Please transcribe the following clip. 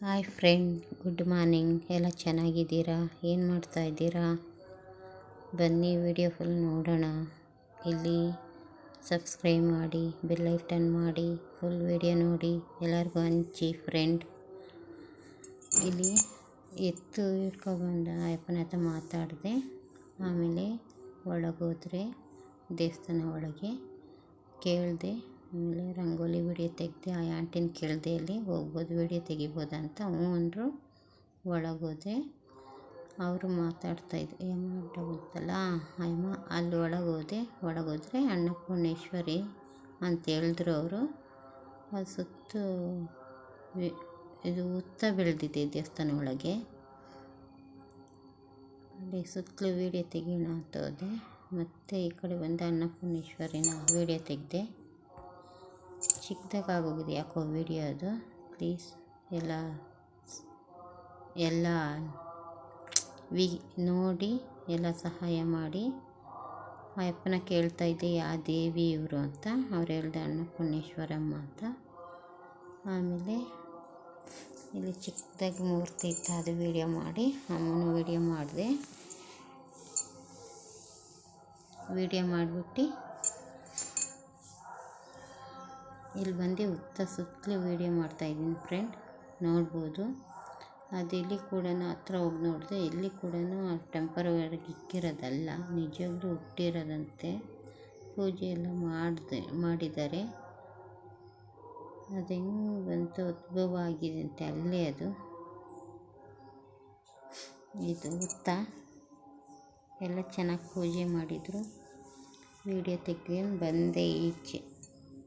Hi friend good morning ಎಲ್ಲ ಚೆನ್ನಾಗಿದ್ದೀರಾ? ಏನು ಮಾಡ್ತಾ ಇದ್ದೀರಾ? ಬನ್ನಿ ವಿಡಿಯೋ ಫುಲ್ ನೋಡೋಣ. ಇಲ್ಲಿ ಸಬ್ಸ್ಕ್ರೈಬ್ ಮಾಡಿ ಬೆಲ್ ಐಟನ್ ಮಾಡಿ ಫುಲ್ ವಿಡಿಯೋ ನೋಡಿ. ಎಲ್ಲರಿಗೂ ಹಂಚಿ ಫ್ರೆಂಡ್ ಇಲ್ಲಿ ಎತ್ತು ಇಟ್ಕೊಬಂದ ಅಯ್ಯಪ್ಪನ ಹತ್ರ ಮಾತಾಡಿದೆ. ಆಮೇಲೆ ಒಳಗೋದ್ರೆ ದೇವಸ್ಥಾನ ಒಳಗೆ ಕೇಳಿದೆ. ಆಮೇಲೆ ರಂಗೋಲಿ ವಿಡಿಯೋ ತೆಗೆದೆ ಆ ಆಂಟಿನ ಕೇಳಿದೆ ಅಲ್ಲಿ ಹೋಗ್ಬೋದು, ವಿಡಿಯೋ ತೆಗಿಬೋದಾ ಅಂತ ಹ್ಞೂ ಅಂದರು ಹೋದೆ ಅವರು ಮಾತಾಡ್ತಾಯಿದ್ರು ಯಮ ಅಡ್ಡ ಗೊತ್ತಲ್ಲ ಅಮ್ಮ ಅಲ್ಲಿ ಒಳಗೋದೆ, ಒಳಗೋದ್ರೆ ಅನ್ನಪೂರ್ಣೇಶ್ವರಿ ಅಂತ ಹೇಳಿದ್ರು ಅವರು. ಅದು ಸುತ್ತು ಇದು ಉತ್ತ ಬೆಳೆದಿದೆ ದೇವಸ್ಥಾನ ಒಳಗೆ. ಅಲ್ಲಿ ಸುತ್ತಲೂ ವೀಡಿಯೋ ತೆಗಿಯೋಣ ಅಂತ ಹೋದೆ. ಮತ್ತು ಈ ಕಡೆ ಬಂದು ಅನ್ನಪೂರ್ಣೇಶ್ವರಿನ ವೀಡಿಯೋ ತೆಗೆದೆ ಚಿಕ್ಕದಾಗೋಗಿದೆ ಯಾಕೋ ವೀಡಿಯೋ ಅದು. ಪ್ಲೀಸ್ ಎಲ್ಲ ಎಲ್ಲ ವಿ, ನೋಡಿ, ಎಲ್ಲ ಸಹಾಯ ಮಾಡಿ. ಅಪ್ಪನ ಕೇಳ್ತಾ ಇದ್ದೆ ಆ ದೇವಿ ಇವರು ಅಂತ. ಅವ್ರು ಹೇಳ್ದೆ ಅನ್ನಪೂರ್ಣೇಶ್ವರಮ್ಮ ಅಂತ. ಆಮೇಲೆ ಇಲ್ಲಿ ಚಿಕ್ಕದಾಗಿ ಮೂರ್ತಿ ಇತ್ತು, ಅದು ವೀಡಿಯೋ ಮಾಡಿ, ಅಮ್ಮನ ವೀಡಿಯೋ ಮಾಡಿದೆ. ವೀಡಿಯೋ ಮಾಡಿಬಿಟ್ಟು ಇಲ್ಲಿ ಬಂದು ಉತ್ತ ಸುತ್ತಲೂ ವೀಡಿಯೋ ಮಾಡ್ತಾಯಿದ್ದೀನಿ ಫ್ರೆಂಡ್ ನೋಡ್ಬೋದು. ಅದು ಇಲ್ಲಿ ಕೂಡ ಹತ್ರ ಹೋಗಿ ನೋಡಿದೆ ಇಲ್ಲಿ ಕೂಡ ಟೆಂಪರವರಿ ಇಕ್ಕಿರೋದಲ್ಲ, ನಿಜವಾಗ್ಲೂ ಹುಟ್ಟಿರೋದಂತೆ. ಪೂಜೆ ಎಲ್ಲ ಮಾಡಿದೆ, ಮಾಡಿದ್ದಾರೆ. ಅದು ಹೆಂಗೆ ಬಂತು ಉದ್ಭವ ಆಗಿದೆ ಅಂತೆ ಅಲ್ಲೇ ಅದು. ಇದು ಉತ್ತ ಎಲ್ಲ ಚೆನ್ನಾಗಿ ಪೂಜೆ ಮಾಡಿದರು. ವೀಡಿಯೋ ತೆಗ್ದು ಬಂದೆ ಈಚೆ.